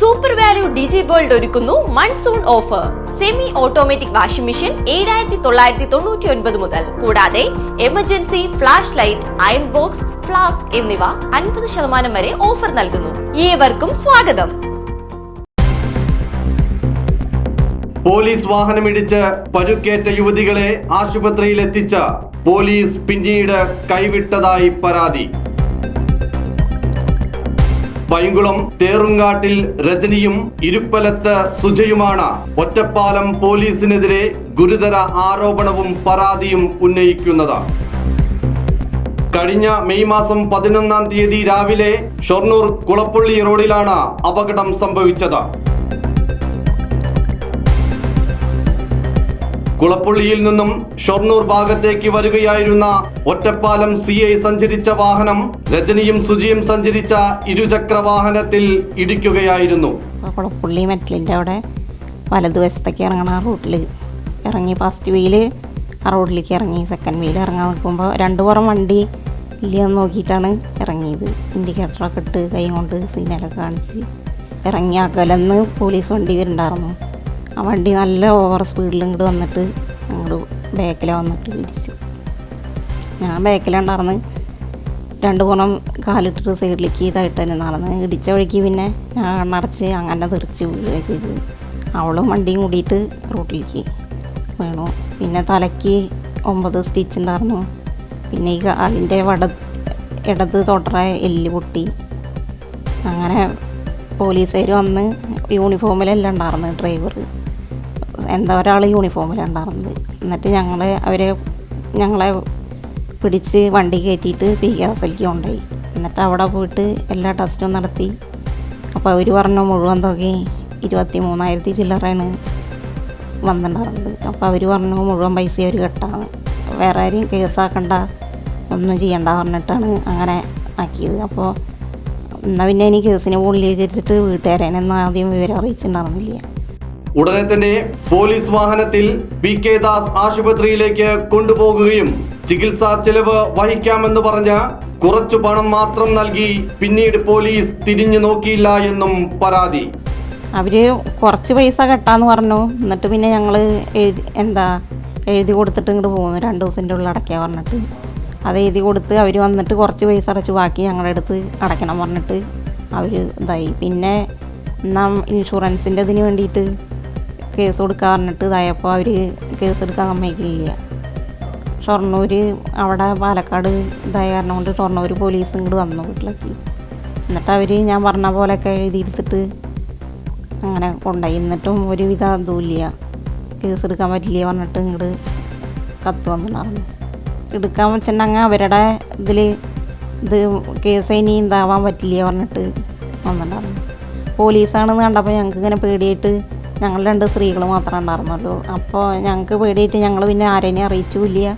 Super Value Digi World ഒരുക്കുന്നു monsoon offer semi automatic washing machine ഏഴായിരത്തി തൊള്ളായിരത്തി തൊണ്ണൂറ്റി ഒൻപത് മുതൽ. കൂടാതെ emergency flash light iron box flask എന്നിവ അൻപത് ശതമാനം വരെ ഓഫർ നൽകുന്നു. ഏവർക്കും സ്വാഗതം. പോലീസ് വാഹനമിടിച്ച് പരുക്കേറ്റ യുവതികളെ ആശുപത്രിയിൽ എത്തിച്ച പോലീസ് പിന്നീട് കൈവിട്ടതായി പരാതി. പൈങ്കുളം തേറുങ്കാട്ടിൽ രജനിയും ഇരുപ്പലത്ത് സുജയുമാണ്. ഒറ്റപ്പാലം പോലീസിനെതിരെ ഗുരുതര ആരോപണവും പരാതിയും ഉന്നയിക്കുന്നത്. കഴിഞ്ഞ മെയ് മാസം പതിനൊന്നാം തീയതി രാവിലെ ഷൊർണൂർ കുളപ്പള്ളി റോഡിലാണ് അപകടം സംഭവിച്ചത്. കുളപ്പുള്ളിയിൽ നിന്നും ഷൊർണൂർ ഭാഗത്തേക്ക് വരികയായിരുന്ന ഒറ്റപ്പാലം സി ഐ സഞ്ചരിച്ച വാഹനം രജനിയും സുജിയും സഞ്ചരിച്ച ഇരുചക്ര വാഹനത്തിൽ ഇടിക്കുകയായിരുന്നു. കുളപ്പുള്ളി മെറ്റലിന്റെ അവിടെ വലതുവശത്തേക്ക് ഇറങ്ങണ. ആ റൂട്ടിൽ ഇറങ്ങി ഫസ്റ്റ് വീൽ ആ റോഡിലേക്ക് ഇറങ്ങി. സെക്കൻഡ് വീൽ ഇറങ്ങാൻ നിൽക്കുമ്പോൾ രണ്ടു പുറം വണ്ടി ഇല്ലയെന്ന് നോക്കിയിട്ടാണ് ഇറങ്ങിയത്. ഇൻഡിക്കേറ്ററൊക്കെ ഇട്ട് കൈ കൊണ്ട് സിഗ്നലൊക്കെ കാണിച്ച് ഇറങ്ങി അകലെന്ന് പോലീസ് വണ്ടി വരുന്നുണ്ടായിരുന്നു. ആ വണ്ടി നല്ല ഓവർ സ്പീഡിൽ ഇങ്ങോട്ട് വന്നിട്ട് അങ്ങോട്ട് ബാക്കിൽ വന്നിട്ട് ഇടിച്ചു. ഞാൻ ബാക്കിലുണ്ടായിരുന്നു രണ്ട് പുറം കാലിട്ടിട്ട് സൈഡിലേക്ക് ഇതായിട്ട് തന്നെ നടന്ന്. ഇടിച്ച വഴിക്ക് പിന്നെ ഞാൻ കണ്ണടച്ച് അങ്ങനെ തെറിച്ച് വീഴുകയാണ് ചെയ്തത്. അവളും വണ്ടിയും കൂടിയിട്ട് റോട്ടിലേക്ക് വീണു. പിന്നെ തലയ്ക്ക് ഒമ്പത് സ്റ്റിച്ച് ഉണ്ടായിരുന്നു പിന്നെ ഈ കാലിന്റെ വട ഇടത് തൊട്ടറ എല്ല് പൊട്ടി. അങ്ങനെ പോലീസുകാർ വന്ന് യൂണിഫോമിലെല്ലാം ഉണ്ടായിരുന്നു ഡ്രൈവർ എന്താ ഒരാൾ യൂണിഫോമിലുണ്ടായിരുന്നത് എന്നിട്ട് ഞങ്ങളെ അവരെ ഞങ്ങളെ പിടിച്ച് വണ്ടി കയറ്റിയിട്ട് പി കെ എൽക്ക് കൊണ്ടുപോയി. എന്നിട്ട് അവിടെ പോയിട്ട് എല്ലാ ടെസ്റ്റും നടത്തി. അപ്പോൾ അവർ പറഞ്ഞു മുഴുവൻ തുകയും ഇരുപത്തി മൂന്നായിരത്തി ചില്ലറയാണ് വന്നിട്ടുണ്ടായിരുന്നത്. അപ്പോൾ അവർ പറഞ്ഞു മുഴുവൻ പൈസ അവർ കെട്ടാണ്. വേറെ ആരെയും കേസാക്കണ്ട ഒന്നും ചെയ്യണ്ട പറഞ്ഞിട്ടാണ് അങ്ങനെ ആക്കിയത്. അപ്പോൾ എന്നാൽ പിന്നെ എനിക്ക് കേസിന് പോളിൽ വിചാരിച്ചിട്ട് വീട്ടുകാരനെന്ന് ആദ്യം വിവരം അറിയിച്ചിട്ടുണ്ടായിരുന്നില്ല. ഉടനെ തന്നെ പോലീസ് വാഹനത്തിൽ പി കെ ദാസ് ആശുപത്രിയിലേക്ക് കൊണ്ടുപോകുകയും ചികിത്സാ ചെലവ് വഹിക്കാമെന്ന് പറഞ്ഞ കുറച്ചു പണം മാത്രം നൽകി പിന്നീട് പോലീസ് തിരിഞ്ഞു നോക്കിയില്ല എന്നും പരാതി. അവർ കുറച്ച് പൈസ കെട്ടാന്ന് പറഞ്ഞു. എന്നിട്ട് പിന്നെ ഞങ്ങൾ എഴുതി എന്താ എഴുതി കൊടുത്തിട്ട് ഇങ്ങോട്ട് പോകുന്നു രണ്ട് ദിവസത്തിന്റെ ഉള്ളിൽ അടയ്ക്കാൻ പറഞ്ഞിട്ട്. അത് എഴുതി കൊടുത്ത് അവർ വന്നിട്ട് കുറച്ച് പൈസ അടച്ച് ബാക്കി ഞങ്ങളുടെ അടുത്ത് അടയ്ക്കണം പറഞ്ഞിട്ട് അവർ ഇതായി. പിന്നെ നാം ഇൻഷുറൻസിന്റെ ഇതിന് വേണ്ടിയിട്ട് കേസ് കൊടുക്കാൻ പറഞ്ഞിട്ട് ഇതായപ്പോൾ അവർ കേസ് എടുക്കാൻ സമ്മതിക്കില്ല ഷൊർണൂർ അവിടെ പാലക്കാട് ഇതായ കാരണം കൊണ്ട് ഷൊർണൂർ പോലീസ് ഇങ്ങോട്ട് വന്നു വീട്ടിലേക്ക് എന്നിട്ട് അവർ ഞാൻ പറഞ്ഞ പോലെയൊക്കെ എഴുതിയെടുത്തിട്ട് അങ്ങനെ കൊണ്ടുപോയി. എന്നിട്ടും ഒരുവിധ ഇതുമില്ല കേസ് എടുക്കാൻ പറ്റില്ല പറഞ്ഞിട്ട് ഇങ്ങോട്ട് കത്ത് വന്നിട്ടുണ്ടായിരുന്നു എടുക്കാൻ വെച്ചിട്ടുണ്ടെങ്കിൽ അവരുടെ ഇതിൽ ഇത് കേസ് ഇനി ഇതാവാൻ പറ്റില്ല പറഞ്ഞിട്ട് വന്നിട്ടുണ്ടായിരുന്നു പോലീസാണെന്ന് കണ്ടപ്പോൾ ഞങ്ങൾക്ക് ഇങ്ങനെ പേടിയായിട്ട് ഞങ്ങൾ രണ്ട് സ്ത്രീകൾ മാത്രമേ ഉണ്ടായിരുന്നുള്ളൂ. അപ്പോൾ ഞങ്ങൾക്ക് പേടിയിട്ട് ഞങ്ങൾ പിന്നെ ആരെയും അറിയിച്ചുമില്ല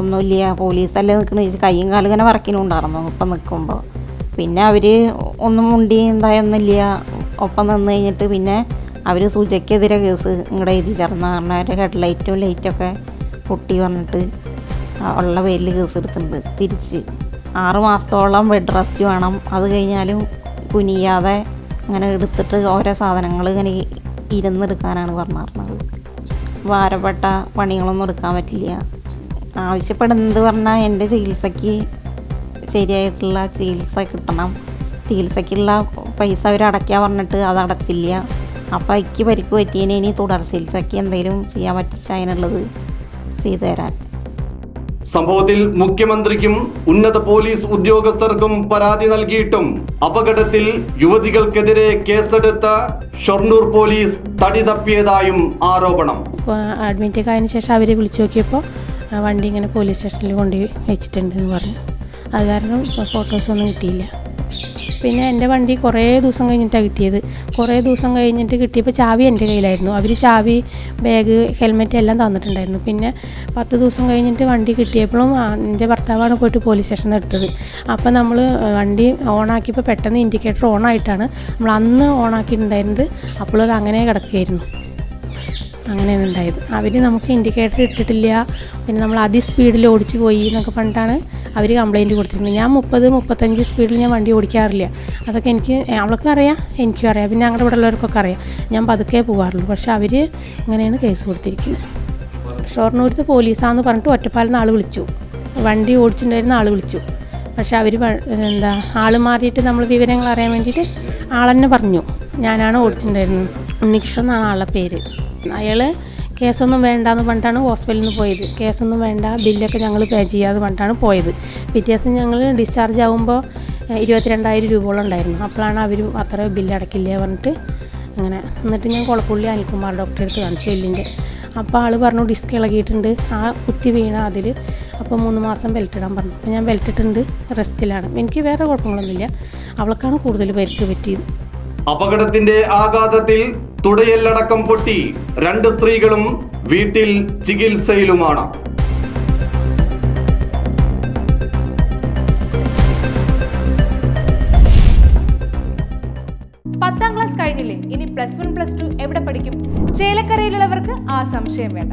ഒന്നുമില്ല. പോലീസല്ലേ നിൽക്കണ കൈയും കാലും ഇങ്ങനെ വറക്കിനുണ്ടായിരുന്നു ഇപ്പം നിൽക്കുമ്പോൾ. പിന്നെ അവർ ഒന്നും മുണ്ടി എന്തായൊന്നുമില്ല. ഒപ്പം നിന്ന് കഴിഞ്ഞിട്ട് പിന്നെ അവർ സുജയ്ക്കെതിരെ കേസ് ഇങ്ങടെ എഴുതി ചേർന്ന കാരണം അവരുടെ ഹെഡ്ലൈറ്റും ലൈറ്റൊക്കെ പൊട്ടി വന്നിട്ട് ഉള്ള പേരിൽ കേസ് എടുത്തിട്ടുണ്ട്. തിരിച്ച് ആറ് മാസത്തോളം ബെഡ് റെസ്റ്റ് വേണം. അത് കഴിഞ്ഞാലും കുനിയാതെ അങ്ങനെ എടുത്തിട്ട് ഓരോ സാധനങ്ങൾ ഇങ്ങനെ ഇരുന്നെടുക്കാനാണ് പറഞ്ഞിരുന്നത് ഭാരപ്പെട്ട പണികളൊന്നും എടുക്കാൻ പറ്റില്ല. ആവശ്യപ്പെടുന്നത് പറഞ്ഞാൽ എന്റെ ചികിത്സയ്ക്ക് ശരിയായിട്ടുള്ള ചികിത്സ കിട്ടണം. ചികിത്സയ്ക്കുള്ള പൈസ അവർ അടയ്ക്കാൻ പറഞ്ഞിട്ട് അത് അടച്ചില്ല. അപ്പോൾ എനിക്ക് പരിക്ക് പറ്റിയതിന് ഇനി തുടർ ചികിത്സയ്ക്ക് എന്തെങ്കിലും ചെയ്യാൻ പറ്റിച്ചതിനുള്ളത് ചെയ്തു തരാൻ. സംഭവത്തിൽ മുഖ്യമന്ത്രിക്കും ഉന്നത പോലീസ് ഉദ്യോഗസ്ഥർക്കും പരാതി നൽകിയിട്ടും അപകടത്തിൽ യുവതികൾക്കെതിരെ കേസെടുത്ത ഷൊർണൂർ പോലീസ് തടി തപ്പിയതായും ആരോപണം. അഡ്മിറ്റ് ആയതിനു ശേഷം അവരെ വിളിച്ചു നോക്കിയപ്പോൾ വണ്ടി ഇങ്ങനെ പോലീസ് സ്റ്റേഷനിൽ കൊണ്ടുപോയി വെച്ചിട്ടുണ്ടെന്ന് പറഞ്ഞു. അത് കാരണം ഫോട്ടോസൊന്നും കിട്ടിയില്ല. പിന്നെ എന്റെ വണ്ടി കുറേ ദിവസം കഴിഞ്ഞിട്ടാണ് കിട്ടിയത്. കുറേ ദിവസം കഴിഞ്ഞിട്ട് കിട്ടിയപ്പോൾ ചാവി എന്റെ കയ്യിലായിരുന്നു. അവർ ചാവി ബാഗ് ഹെൽമെറ്റ് എല്ലാം തന്നിട്ടുണ്ടായിരുന്നു. പിന്നെ പത്ത് ദിവസം കഴിഞ്ഞിട്ട് വണ്ടി കിട്ടിയപ്പോഴും എന്റെ ഭർത്താവാണ് പോയിട്ട് പോലീസ് സ്റ്റേഷനിൽ എടുത്തത്. അപ്പോൾ നമ്മൾ വണ്ടി ഓണാക്കിയപ്പോൾ പെട്ടെന്ന് ഇൻഡിക്കേറ്റർ ഓൺ ആയിട്ടാണ്. നമ്മൾ അന്ന് ഓണാക്കിയിട്ടുണ്ടായിരുന്നത് അപ്പോൾ അത് അങ്ങനെ കിടക്കുകയായിരുന്നു. അങ്ങനെയാണ് ഉണ്ടായത്. അവർ നമുക്ക് ഇൻഡിക്കേറ്റർ ഇട്ടിട്ടില്ല. പിന്നെ നമ്മൾ അതി സ്പീഡിൽ ഓടിച്ചു പോയി എന്നൊക്കെ പറഞ്ഞിട്ടാണ് അവർ കംപ്ലയിന്റ് കൊടുത്തിട്ടുണ്ട് ഞാൻ മുപ്പത് മുപ്പത്തഞ്ച് സ്പീഡിൽ ഞാൻ വണ്ടി ഓടിക്കാറില്ല. അതൊക്കെ എനിക്ക് അവൾക്കും അറിയാം എനിക്കും അറിയാം. പിന്നെ ഞങ്ങളുടെ ഇവിടെ ഉള്ളവർക്കൊക്കെ അറിയാം. ഞാൻ പതുക്കെ പോകാറുള്ളൂ പക്ഷേ അവർ ഇങ്ങനെയാണ് കേസ് കൊടുത്തിരിക്കുന്നത്. ഷൊർണൂരത്ത് പോലീസാന്ന് പറഞ്ഞിട്ട് ഒറ്റപ്പാലിൽ ആൾ വിളിച്ചു. വണ്ടി ഓടിച്ചിട്ടുണ്ടായിരുന്ന ആൾ വിളിച്ചു. പക്ഷേ അവർ എന്താ ആൾ മാറിയിട്ട് നമ്മൾ വിവരങ്ങൾ അറിയാൻ വേണ്ടിയിട്ട് ആളെന്നെ പറഞ്ഞു. ഞാനാണ് ഓടിച്ചിട്ടുണ്ടായിരുന്നത്. ഉണ്ണികൃഷ്ണൻ എന്നാണ് ആളുടെ പേര്. അയാൾ കേസൊന്നും വേണ്ടാന്ന് പറഞ്ഞിട്ടാണ് ഹോസ്പിറ്റലിൽ നിന്ന് പോയത്. കേസൊന്നും വേണ്ട ബില്ലൊക്കെ ഞങ്ങൾ പേ ചെയ്യാന്ന് പറഞ്ഞിട്ടാണ് പോയത്. പിറ്റേ ദിവസം ഞങ്ങൾ ഡിസ്ചാർജ് ആകുമ്പോൾ ഇരുപത്തിരണ്ടായിരം രൂപയോളം ഉണ്ടായിരുന്നു. അപ്പോഴാണ് അവർ അത്ര ബില്ല് അടക്കില്ല പറഞ്ഞിട്ട് അങ്ങനെ എന്നിട്ട് ഞാൻ കുളപ്പുള്ളി അനിൽകുമാർ ഡോക്ടറെ അടുത്ത് കാണിച്ചു എല്ലിന്റെ. അപ്പോൾ ആൾ പറഞ്ഞു ഡിസ്ക് ഇളകിയിട്ടുണ്ട്. ആ കുത്തി വീണ അതിൽ അപ്പോൾ മൂന്ന് മാസം ബെൽറ്റ് ഇടാൻ പറഞ്ഞു. അപ്പോൾ ഞാൻ ബെൽറ്റ് ഇട്ടുണ്ട് റെസ്റ്റിലാണ് എനിക്ക് വേറെ കുഴപ്പങ്ങളൊന്നുമില്ല. അവൾക്കാണ് കൂടുതൽ പരിക്ക് പറ്റിയത്. അപകടത്തിന്റെ ആഘാതത്തിൽ തുടയെല്ലടക്കം പൊട്ടി രണ്ട് സ്ത്രീകളും വീട്ടിൽ ചികിത്സയിലുമാണ്. പത്താം ക്ലാസ് കഴിഞ്ഞില്ലേ? ഇനി പ്ലസ് വൺ പ്ലസ് ടു എവിടെ പഠിക്കും? ചേലക്കരയിലുള്ളവർക്ക് ആ സംശയം വേണ്ട.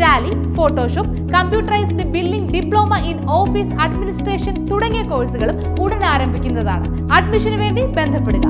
Tally Photoshop computerised billing diploma in office administration തുടങ്ങിയ കോഴ്സുകളും ഉടൻ ആരംഭിക്കുന്നതാണ്. അഡ്മിഷന് വേണ്ടി ബന്ധപ്പെടുക.